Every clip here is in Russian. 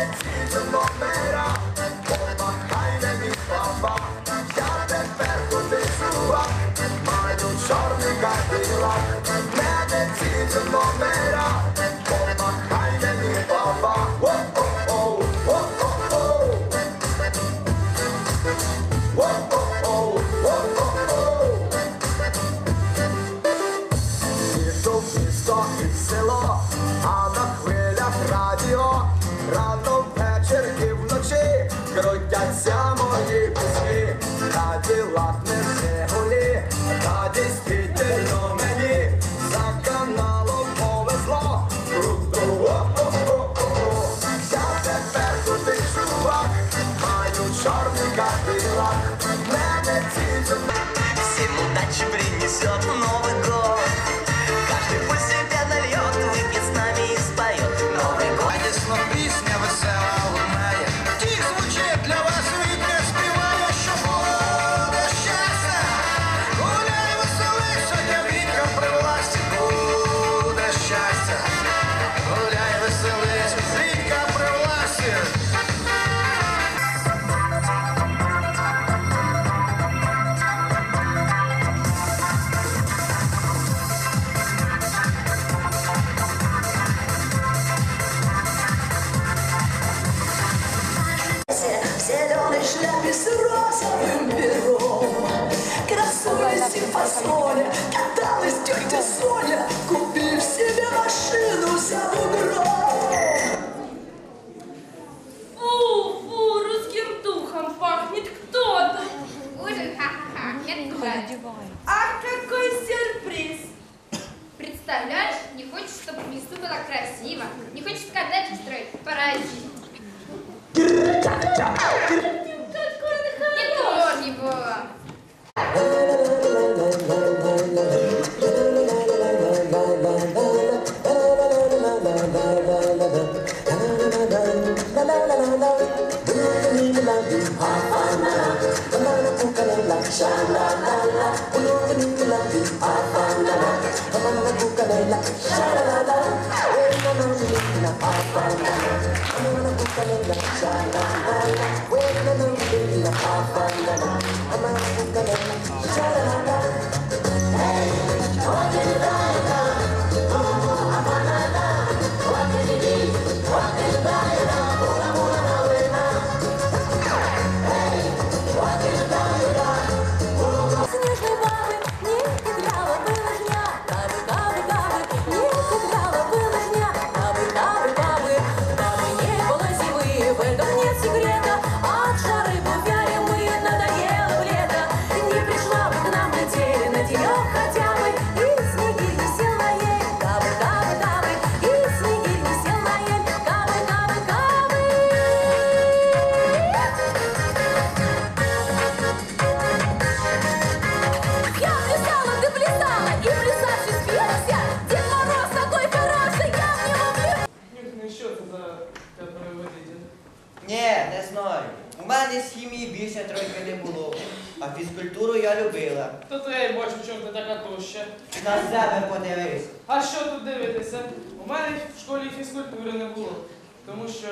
Let's go. вночі Фасоля Каталась тетя Соня Купив себе машину за бугром Фу, фу, русским духом пахнет кто-то. Ужин. Ах, какой сюрприз! Представляешь, не хочешь, чтобы в лесу было красиво, не хочешь коттедж строить, паразит. Не то Papa na, kamala kong kalang lang, sha la Papa. У мене з хімії більше тройки не було А фізкультуру я любила То то я й бачу, чому ти така тоща. На себе подивись А що тут дивитися? У мене в школі фізкультури не було. Тому що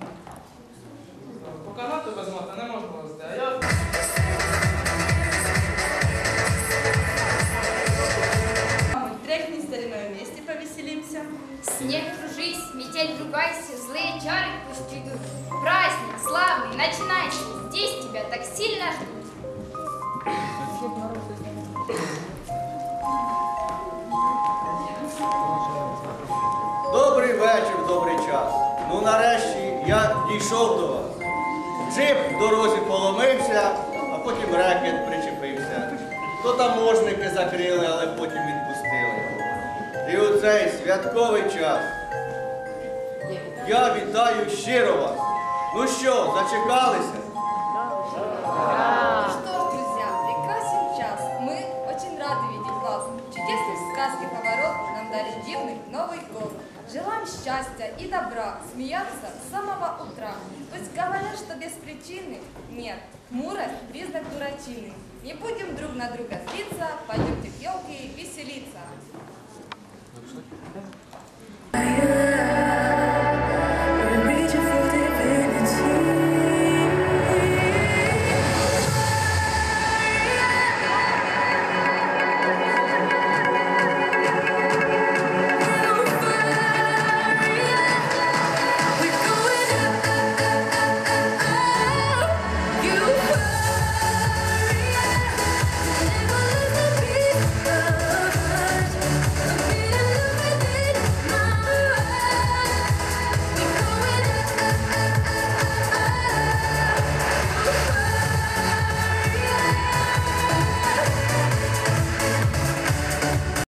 ну, по канату без мата не можна було А повеселимся. Снег кружись, метель ругайся, злые чары пусть идут. Праздник славный, начинайся, здесь тебя так сильно ждут. Добрий вечір, добрий час. Ну нарешті я дійшов до вас. Джип в дорозі поломився, а потім рекет причепився. То таможники закрили, але потім відпустили. У цей святковий час я вітаю щиро вас. Ну що, зачекалися? Что ж, друзья, прекрасен час. Мы очень рады видеть вас. Чудесный в сказке поворот нам дали дивный Новый год. Желаем счастья и добра, смеяться с самого утра. Пусть говорят, что без причины. Нет, хмурость – признак дурачины. Не будем друг на друга злиться, пойдемте к елке веселиться. actually.